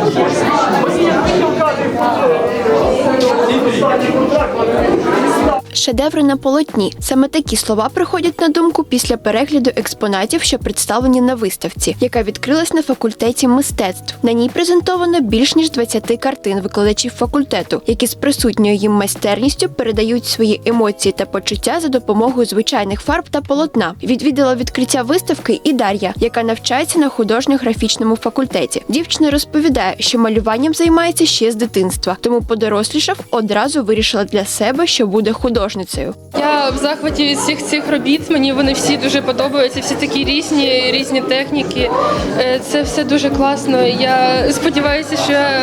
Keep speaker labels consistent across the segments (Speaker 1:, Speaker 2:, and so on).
Speaker 1: Obrigado. Шедеври на полотні. Саме такі слова приходять на думку після перегляду експонатів, що представлені на виставці, яка відкрилась на факультеті мистецтв. На ній презентовано більш ніж 20 картин викладачів факультету, які з присутньою їм майстерністю передають свої емоції та почуття за допомогою звичайних фарб та полотна. Відвідала відкриття виставки і Дар'я, яка навчається на художньо-графічному факультеті. Дівчина розповідає, що малюванням займається ще з дитинства, тому подорослішав, одразу вирішила для себе, що буде художницею.
Speaker 2: Я в захваті від всіх цих робіт. Мені вони всі дуже подобаються. Всі такі різні, різні техніки. Е, Це все дуже класно. Я сподіваюся, що я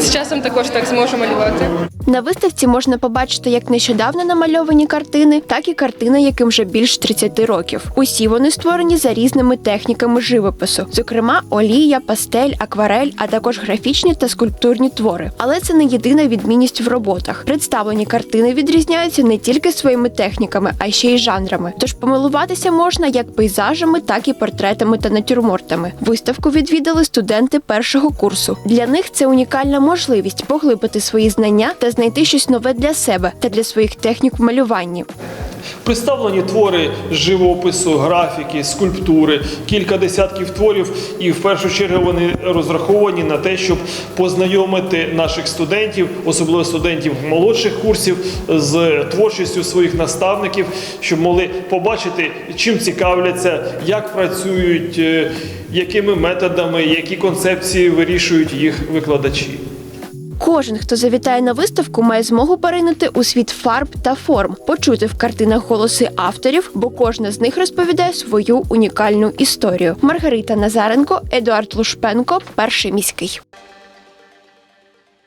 Speaker 2: з часом також так зможу малювати.
Speaker 1: На виставці можна побачити як нещодавно намальовані картини, так і картини, яким вже більш 30 років. Усі вони створені за різними техніками живопису, зокрема олія, пастель, акварель, а також графічні та скульптурні твори. Але це не єдина відмінність в роботах. Представлені картини відрізняються не тільки своїми техніками, а ще й жанрами. Тож помилуватися можна як пейзажами, так і портретами та натюрмортами. Виставку відвідали студенти першого курсу. Для них це унікальна можливість поглибити свої знання та знайти щось нове для себе та для своїх технік в малюванні.
Speaker 3: Представлені твори живопису, графіки, скульптури, кілька десятків творів, і в першу чергу вони розраховані на те, щоб познайомити наших студентів, особливо студентів молодших курсів, з творчістю своїх наставників, щоб могли побачити, чим цікавляться, як працюють, е, якими методами, які концепції вирішують їх викладачі.
Speaker 1: Кожен, хто завітає на виставку, має змогу поринути у світ фарб та форм, почути в картинах голоси авторів, бо кожна з них розповідає свою унікальну історію. Маргарита Назаренко, Едуард Лушпенко, перший міський.